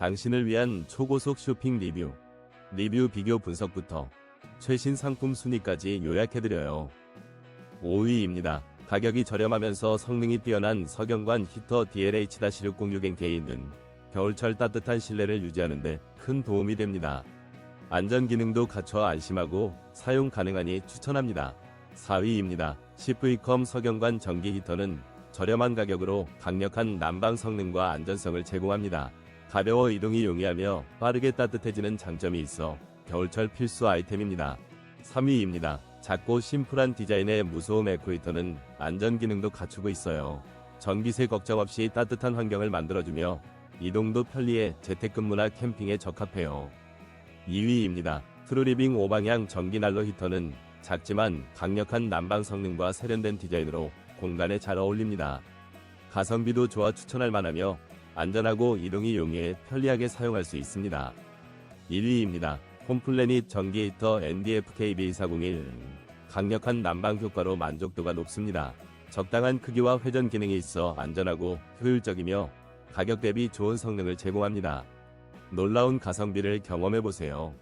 당신을 위한 초고속 쇼핑 리뷰. 리뷰 비교 분석부터 최신 상품 순위까지 요약해드려요. 5위입니다. 가격이 저렴하면서 성능이 뛰어난 석영관 히터 DLH-606NK는 겨울철 따뜻한 실내를 유지하는데 큰 도움이 됩니다. 안전 기능도 갖춰 안심하고 사용 가능하니 추천합니다. 4위입니다. CV컴 석영관 전기 히터는 저렴한 가격으로 강력한 난방 성능과 안전성을 제공합니다. 가벼워 이동이 용이하며 빠르게 따뜻해지는 장점이 있어 겨울철 필수 아이템입니다. 3위입니다. 작고 심플한 디자인의 무소음 에코히터는 안전 기능도 갖추고 있어요. 전기세 걱정 없이 따뜻한 환경을 만들어주며 이동도 편리해 재택근무나 캠핑에 적합해요. 2위입니다. 트루리빙 5방향 전기 난로 히터는 작지만 강력한 난방 성능과 세련된 디자인으로 공간에 잘 어울립니다. 가성비도 좋아 추천할 만하며 안전하고 이동이 용이해 편리하게 사용할 수 있습니다. 1위입니다. 홈플래닛 전기 히터 NDFKB401 강력한 난방 효과로 만족도가 높습니다. 적당한 크기와 회전 기능이 있어 안전하고 효율적이며 가격 대비 좋은 성능을 제공합니다. 놀라운 가성비를 경험해보세요.